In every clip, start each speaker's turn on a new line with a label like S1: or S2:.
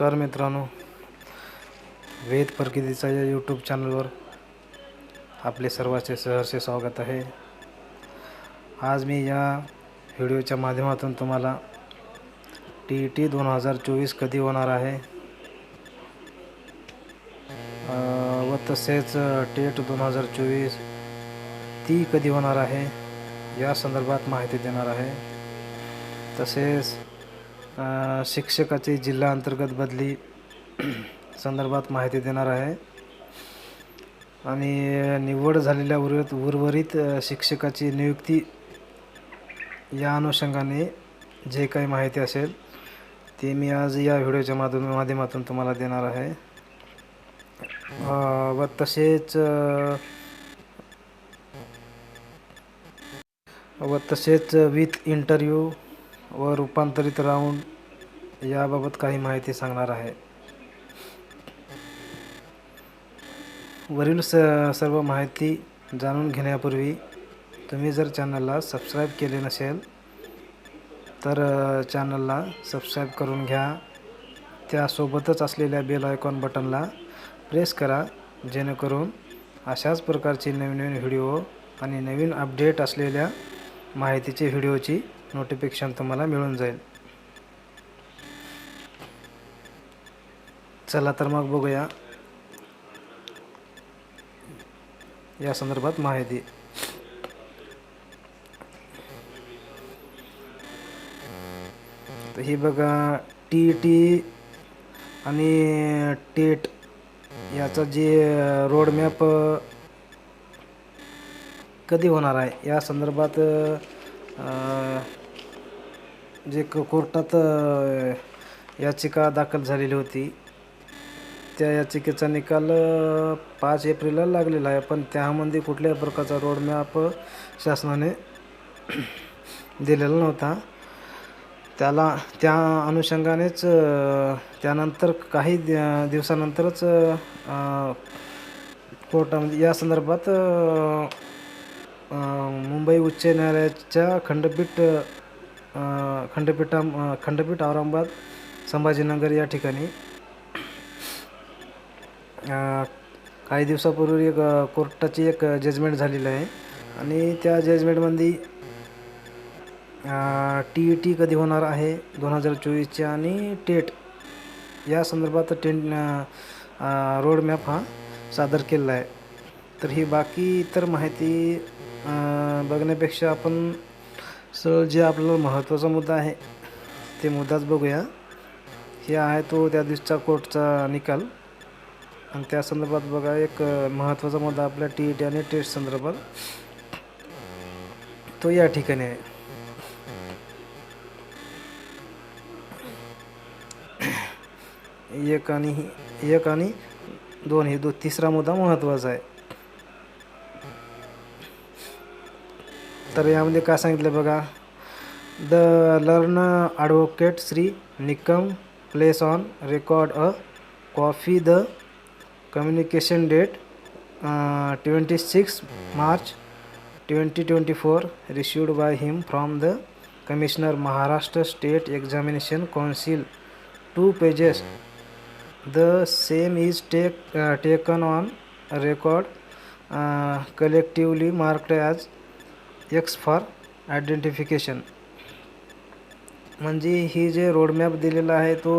S1: तर मित्रांनो वेद परकिदीचा या यूट्यूब चॅनलवर आपले सर्वांचे सहर्ष स्वागत आहे. आज मी या व्हिडिओच्या माध्यमातून तुम्हाला टी टी दोन हजार चोवीस कधी होणार आहे? व तसेच टेट दोन हजार चोवीस ती कधी होणार आहे? या संदर्भात माहिती देणार आहे. तसेच शिक्षकाची जिल्हा अंतर्गत बदली संदर्भात माहिती देणार आहे. आणि निवड झालेल्या उर्वरित उर्वरित शिक्षकाची नियुक्ती या अनुषंगाने जे काही माहिती असेल ते मी आज या व्हिडिओच्या माध्यम माध्यमातून तुम्हाला देणार आहे. व तसेच व तसेच विथ इंटरव्ह्यू व रूपांतरित राऊंड याबाबत काही माहिती सांगणार आहे. वरील स सर्व माहिती जाणून घेण्यापूर्वी तुम्ही जर चॅनलला सबस्क्राईब केले नसेल तर चॅनलला सबस्क्राईब करून घ्या. त्यासोबतच असलेल्या बेल आयकॉन बटनला प्रेस करा जेणेकरून अशाच प्रकारचे नवीन नवीन व्हिडिओ आणि नवीन अपडेट असलेल्या माहितीचे व्हिडिओची नोटिफिकेशन तुम्हाला मिळून जाईल. चला तर मग बघूया. या संदर्भात माहिती. तर ही बघा टी टी आणि टेट याचा जे रोडमॅप कधी होणार आहे? या संदर्भात जे क कोर्टात याचिका दाखल झालेली होती. त्या याचिकेचा निकाल पाच एप्रिलला लागलेला आहे पण त्यामध्ये कुठल्याही प्रकारचा रोडमॅप शासनाने दिलेला नव्हता. त्याला त्या अनुषंगानेच त्यानंतर काही दिवसानंतरच कोर्टामध्ये या संदर्भात मुंबई उच्च न्यायालयाच्या खंडपीठ खंडपीठा खंडपीठ औरंगाबाद संभाजीनगर या ठिकाणी. काही दिवसापूर्वी एक कोर्टाची एक जजमेंट झालेली आहे. आणि त्या जजमेंटमध्ये टी ई टी कधी होणार आहे दोन हजार चोवीसची आणि टेट या संदर्भात टेन रोडमॅप हा सादर केलेला आहे. तर ही बाकी इतर माहिती बघण्यापेक्षा आपण सरळ जे आपला महत्त्वाचा मुद्दा आहे ते मुद्दाच बघूया. हे आहे तो त्या दिवसचा कोर्टचा निकाल. आणि त्या संदर्भात बघा एक महत्त्वाचा मुद्दा आपल्या टी ई टी आणि टेस्ट संदर्भात. तो या ठिकाणी आहे. एक आणि एक आणि दोन हे दो तिसरा मुद्दा महत्त्वाचा आहे. तर यामध्ये काय सांगितलं बघा. The learned advocate Shri Nikam place on record a copy the communication date twenty six March twenty twenty four received by him from the commissioner Maharashtra State Examination Council two pages the same is take taken on record record marked as X for identification म्हणजे ही जे roadmap दिलेला आहे तो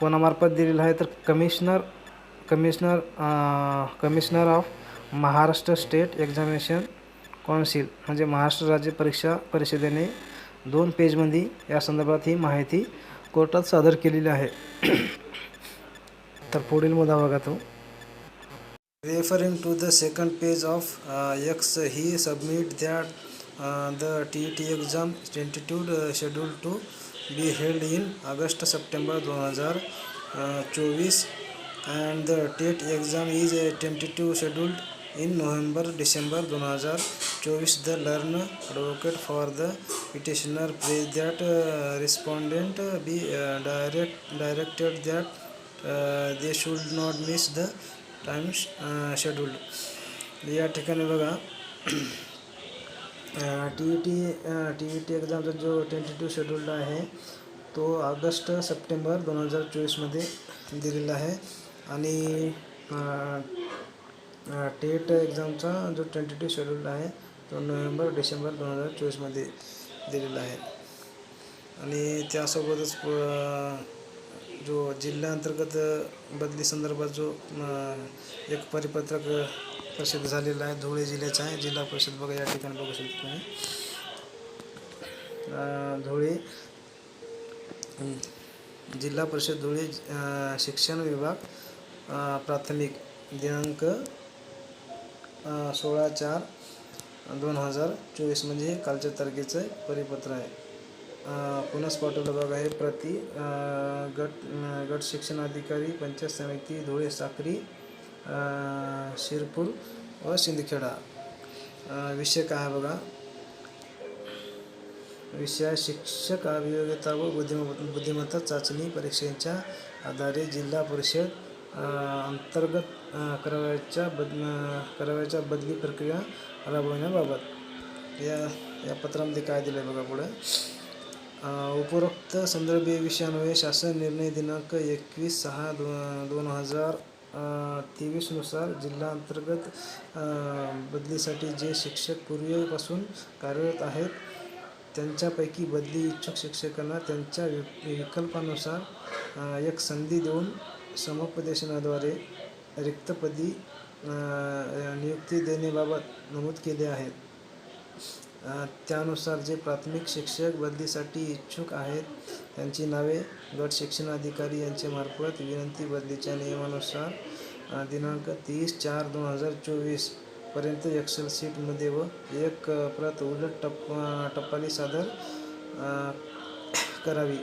S1: कोणामार्फत दिलेला आहे तर commissioner commissioner commissioner of Maharashtra State Examination Council म्हणजे महाराष्ट्र राज्य परीक्षा परिषदेने दोन पेजमध्ये या संदर्भात ही माहिती कोर्टात सादर केलेली आहे. तर पुढील मुद्दा बघा तो. Referring to the second page of X he submit that the T T exam tentative schedule to be held in August September दोन हजार चोवीस and the TET exam is tentative scheduled in November December दोन हजार चोवीस the learned advocate for the petitioner prays that respondent be direct directed that they should not miss the time scheduled या ठिकाणी बघा T E T T E T एक्झामचा जो tentative scheduled आहे तो August September दोन हजार चोवीसमध्ये दिलेला आहे. आणि टेट एक्झामचा जो टेंटेटिव्ह शेड्यूल आहे तो नोव्हेंबर डिसेंबर दोन हजार चोवीसमध्ये दिलेला आहे. आणि त्यासोबतच जो जिल्हा अंतर्गत बदली संदर्भात जो एक परिपत्रक प्रसिद्ध झालेला आहे धुळे जिल्ह्याचा आहे जिल्हा परिषद बघा या ठिकाणी बघू शकतो तुम्ही. धुळे जिल्हा परिषद धुळे शिक्षण विभाग प्राथमिक दिनांक सोळा चार दोन हजार चोवीस म्हणजे कालच्या तारखेचं परिपत्र आहे. पुन्हा पाठवलं बघा. आहे प्रति गट गट शिक्षण अधिकारी पंचायत समिती धुळे साक्री शिरपूर व शिंदखेडा विषय काय आहे बघा? विषय शिक्षक अभियोग्यता व बुद्धिम बुद्धिमत्ता चाचणी परीक्षेच्या आधारे जिल्हा परिषद अंतर्गत करावयाच्या बद करावयाच्या बदली प्रक्रिया राबवण्याबाबत. या या पत्रामध्ये काय दिलं आहे बघा पुढं? उपरोक्त संदर्भीय विषयान्वये शासन निर्णय दिनांक एकवीस सहा दो दोन हजार तेवीसनुसार जिल्हा अंतर्गत बदलीसाठी जे शिक्षक पूर्वीपासून कार्यरत आहेत त्यांच्यापैकी बदली इच्छुक शिक्षकांना त्यांच्या वि विकल्पानुसार एक संधी देऊन समुपदेशनाद्वारे रिक्तपदी नियुक्ती देण्याबाबत नमूद केले आहेत. त्यानुसार जे प्राथमिक शिक्षक बदलीसाठी इच्छुक आहेत त्यांची नावे गट शिक्षणाधिकारी यांच्यामार्फत विनंती बदलीच्या नियमानुसार दिनांक तीस चार दोन हजार चोवीसपर्यंत एक्सेल सीटमध्ये व एक प्रत उलट टप टप्पाली सादर करावी.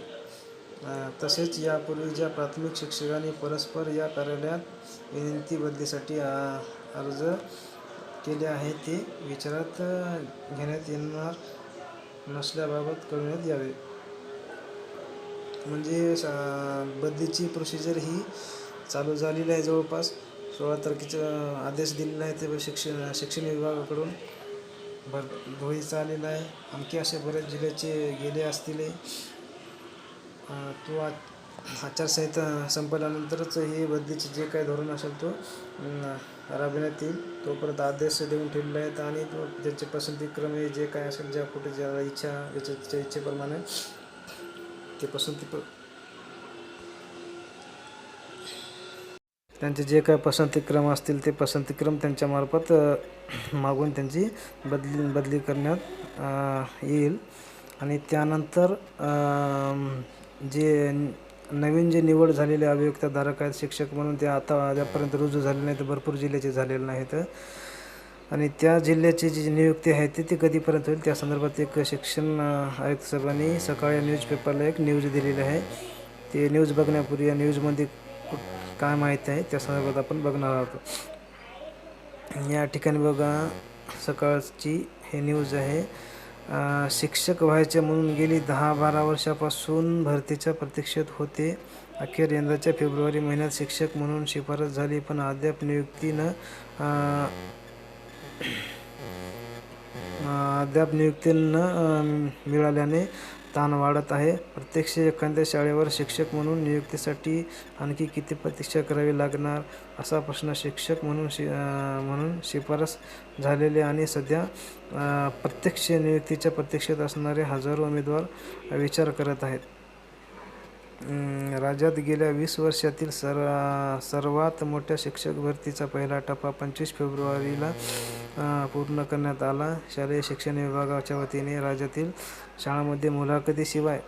S1: तसेच यापूर्वी ज्या प्राथमिक शिक्षकांनी परस्पर या कार्यालयात विनंती बदलीसाठी अर्ज केले आहे ते विचारात घेण्यात येणार नसल्याबाबत कळण्यात यावे. म्हणजे स- बदलीची प्रोसिजर ही चालू झालेली आहे जवळपास. सोळा तारखेचा आदेश दिलेला आहे ते शिक्षण शिक्षण विभागाकडून. भर धुळीचा आलेला आहे. आणखी असे बरेच जिल्ह्याचे गेले असतील. तो आज आचारसंहिता संपल्यानंतरच हे बदलीचे जे काही धोरण असेल तो राबविण्यात येईल. तोपर्यंत आदेश देऊन ठेवलेले आहेत आणि तो ज्याचे हे जे काय असेल ज्या कुठे ज्याला इच्छा ज्याच्या त्याच्या इच्छेप्रमाणे ते पसंती त्यांचे जे काय पसंतीक्रम असतील ते पसंतीक्रम त्यांच्यामार्फत मागून त्यांची बदली बदली करण्यात येईल. आणि त्यानंतर जे नवीन जे निवड झालेले अभियुक्तधारक आहेत शिक्षक म्हणून ते आता आतापर्यंत रुजू झाले नाहीत भरपूर जिल्ह्याचे झालेले नाहीत. आणि त्या जिल्ह्याची जी नियुक्ती आहे ती ती कधीपर्यंत होईल? त्या संदर्भात एक शिक्षण आयुक्त साहेबांनी सकाळी न्यूजपेपरला एक न्यूज दिलेली आहे. ते न्यूज बघण्यापूर्वी या न्यूजमध्ये काय माहिती आहे त्या संदर्भात आपण बघणार आहोत. या ठिकाणी बघा सकाळची हे न्यूज आहे. शिक्षक व्हायचे म्हणून गेली. दहा बारा वर्षापासून भरतीच्या प्रतीक्षेत होते. अखेर यंदाच्या फेब्रुवारी महिन्यात शिक्षक म्हणून शिफारस झाली पण अद्याप नियुक्तीनं अद्याप नियुक्ती मिळाल्याने ताण वाढत आहे. प्रत्यक्ष एखाद्या शाळेवर शिक्षक म्हणून नियुक्तीसाठी आणखी किती प्रतीक्षा करावी लागणार असा प्रश्न शिक्षक म्हणून शि म्हणून शिफारस झालेले आणि सध्या प्रत्यक्ष नियुक्तीच्या प्रतीक्षेत असणारे हजारो उमेदवार विचार करत आहेत. राज्यात गेल्या वीस वर्षातील सर सर्वात मोठ्या शिक्षक भरतीचा पहिला टप्पा पंचवीस फेब्रुवारीला पूर्ण करण्यात आला. शालेय शिक्षण विभागाच्या वतीने राज्यातील शाळांमध्ये मुलाखतीशिवाय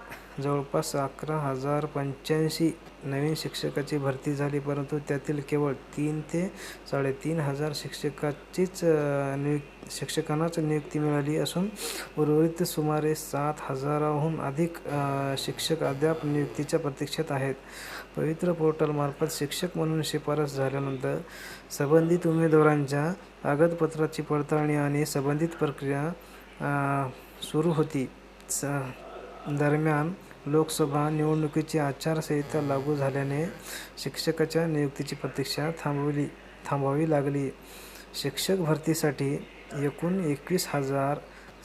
S1: जवळपास अकरा हजार पंच्याऐंशी नवीन शिक्षकाची भरती झाली परंतु त्यातील केवळ तीन ते साडेतीन हजार शिक्षकाचीच नियुक् शिक्षकांनाच नियुक्ती मिळाली असून उर्वरित सुमारे सात हजाराहून अधिक शिक्षक अद्याप नियुक्तीच्या प्रतीक्षेत आहेत. पवित्र पोर्टलमार्फत शिक्षक म्हणून शिफारस झाल्यानंतर संबंधित उमेदवारांच्या कागदपत्राची पडताळणी आणि संबंधित प्रक्रिया सुरू होती. स दरम्यान लोकसभा निवडणुकीची आचारसंहिता लागू झाल्याने शिक्षकाच्या नियुक्तीची प्रतीक्षा थांबवली थांबवावी लागली. शिक्षक भरतीसाठी एकूण एकवीस हजार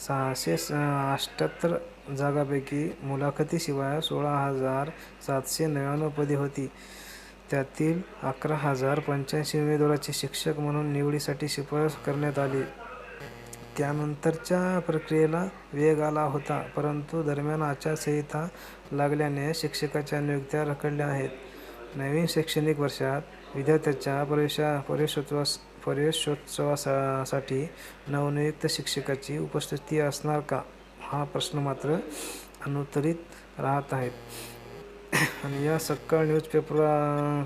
S1: सहाशे अष्ट्याहत्तर अठ्ठ्याहत्तर जागांपैकी मुलाखतीशिवाय सोळा हजार सातशे नव्याण्णव पदे होती. त्यातील अकरा हजार पंच्याऐंशी उमेदवाराचे शिक्षक म्हणून निवडीसाठी शिफारस करण्यात आली. त्यानंतरच्या प्रक्रियेला वेग आला होता. परंतु दरम्यान आचारसंहिता लागल्याने शिक्षकाच्या नियुक्त्या रखडल्या आहेत. नवीन शैक्षणिक वर्षात विद्यार्थ्यांच्या प्रवेशोत्सवासाठी नवनियुक्त शिक्षकाची उपस्थिती असणार का, हा प्रश्न मात्र अनुत्तरित राहत आहेत आणि या सकाळ न्यूज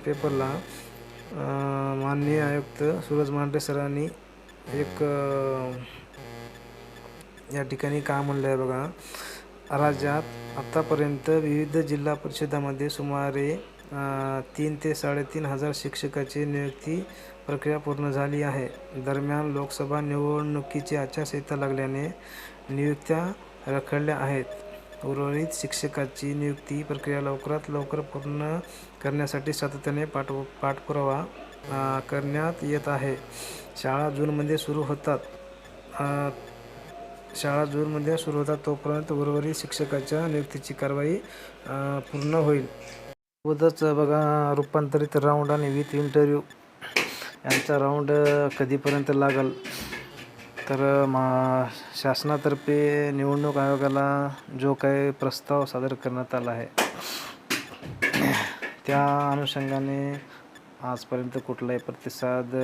S1: पेपरला माननीय आयुक्त सूरज मांडे सरांनी एक या ठिकाणी का म्हणलं आहे बघा. राज्यात आत्तापर्यंत विविध जिल्हा परिषदामध्ये सुमारे तीन ते साडेतीन हजार शिक्षकाची नियुक्ती प्रक्रिया पूर्ण झाली आहे. दरम्यान लोकसभा निवडणुकीची आचारसंहिता लागल्याने नियुक्त्या रखडल्या आहेत. उर्वरित शिक्षकाची नियुक्ती प्रक्रिया लवकरात लवकर पूर्ण करण्यासाठी सातत्याने पाठपुरावा करण्यात येत आहे. शाळा जूनमध्ये सुरू होतात शाळा जूनमध्ये सुरू होतात तोपर्यंत उर्वरित शिक्षकाच्या नियुक्तीची कारवाई पूर्ण होईल. सोबतच बघा रूपांतरित राऊंड आणि विथ इंटरव्ह्यू यांचा राऊंड कधीपर्यंत लागेल तर शासनातर्फे निवडणूक आयोगाला जो काही प्रस्ताव सादर करण्यात आला आहे त्या अनुषंगाने आजपर्यंत कुठलाही प्रतिसाद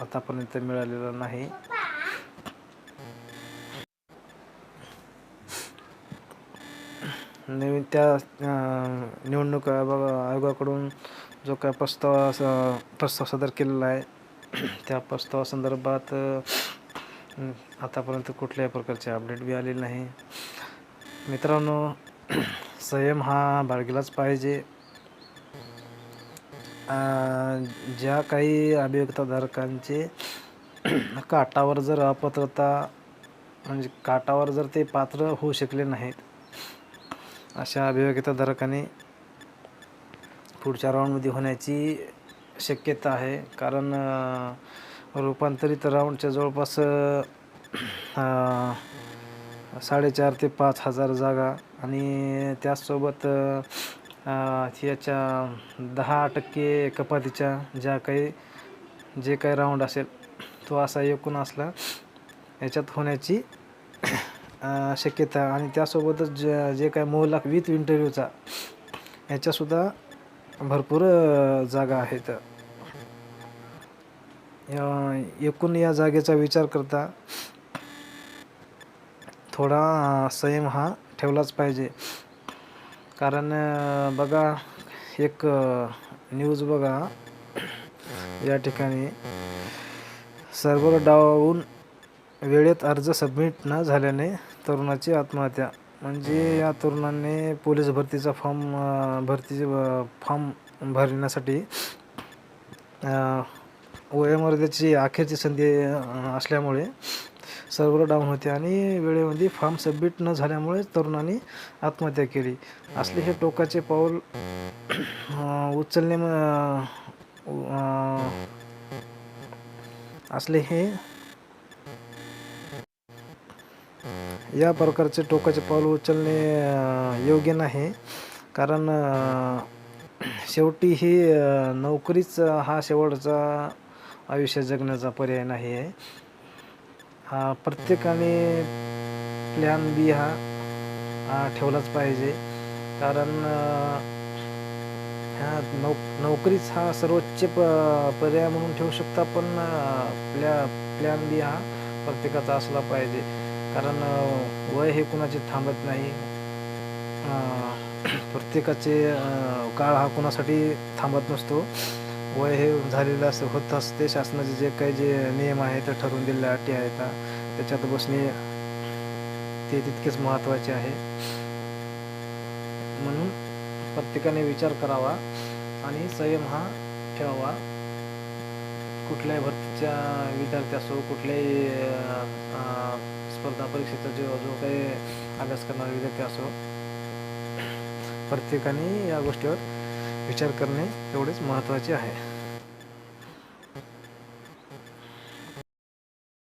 S1: आतापर्यंत मिळालेला नाही. नवीन त्या निवडणूक आयोगाकडून जो काय प्रस्ताव प्रस्ताव सादर केलेला आहे त्या प्रस्तावासंदर्भात आतापर्यंत कुठल्याही प्रकारचे अपडेट बी आलेले नाही. मित्रांनो संयम हा बाळगलाच पाहिजे. ज्या काही अभियोक्ताधारकांचे काटावर जर अपात्रता म्हणजे काटावर जर ते पात्र होऊ शकले नाहीत, अशा अभियोक्ताधारकांनी पुढच्या राऊंडमध्ये होण्याची शक्यता आहे. कारण रूपांतरित राऊंडच्या जवळपास साडेचार ते पाच हजार जागा आणि त्याचसोबत याच्या दहा टक्के कपातीच्या ज्या काही जे काही राऊंड असेल तो असा एकूण असला याच्यात होण्याची शक्यता आणि त्यासोबतच जे जे काय मुलाखत विथ इंटरव्ह्यूचा याच्यासुद्धा भरपूर जागा आहेत. एकूण या जागेचा विचार करता थोडा संयम हा ठेवलाच पाहिजे. कारण बघा एक न्यूज बघा या ठिकाणी सर्व्हर डाऊन वेळेत अर्ज सबमिट न झाल्याने तरुणाची आत्महत्या. म्हणजे या तरुणाने पोलीस भरतीचा फॉर्म भरतीचे फॉर्म भरण्यासाठी वयोमर्यादेची अखेरची संधी असल्यामुळे सर्व्हर डाऊन होते आणि वेळेमध्ये फॉर्म सबमिट न झाल्यामुळे तरुणांनी आत्महत्या केली. असले हे टोकाचे पाऊल उचलणे असले हे या प्रकारचे टोकाचे पाऊल उचलणे योग्य नाही. कारण शेवटी ही नोकरीच हा शेवटचा आयुष्य जगण्याचा पर्याय नाही आहे. प्रत्येकाने प्लॅन बी हा ठेवलाच पाहिजे. कारण ह्या नोक नोकरीच हा सर्वोच्च पर्याय म्हणून ठेवू शकता पण प्लॅ प्लॅन बी हा प्रत्येकाचा असला पाहिजे. कारण वय हे कुणाचे थांबत नाही. प्रत्येकाचे काळ हा कुणासाठी थांबत नसतो. वय हे झालेलं असं होत असते. शासनाचे जे काही जे नियम आहेत ठरवून दिलेल्या अटी आहेत त्याच्यात बसणे ते तितकेच महत्त्वाचे आहे. म्हणून प्रत्येकाने विचार करावा आणि संयम हा ठेवावा. कुठल्याही भरतीच्या विद्यार्थी असो, कुठल्याही स्पर्धा परीक्षेचा जो जो काही अभ्यास करणारा विद्यार्थी असो, प्रत्येकाने या गोष्टीवर विचार करणे एवढेच महत्त्वाचे आहे.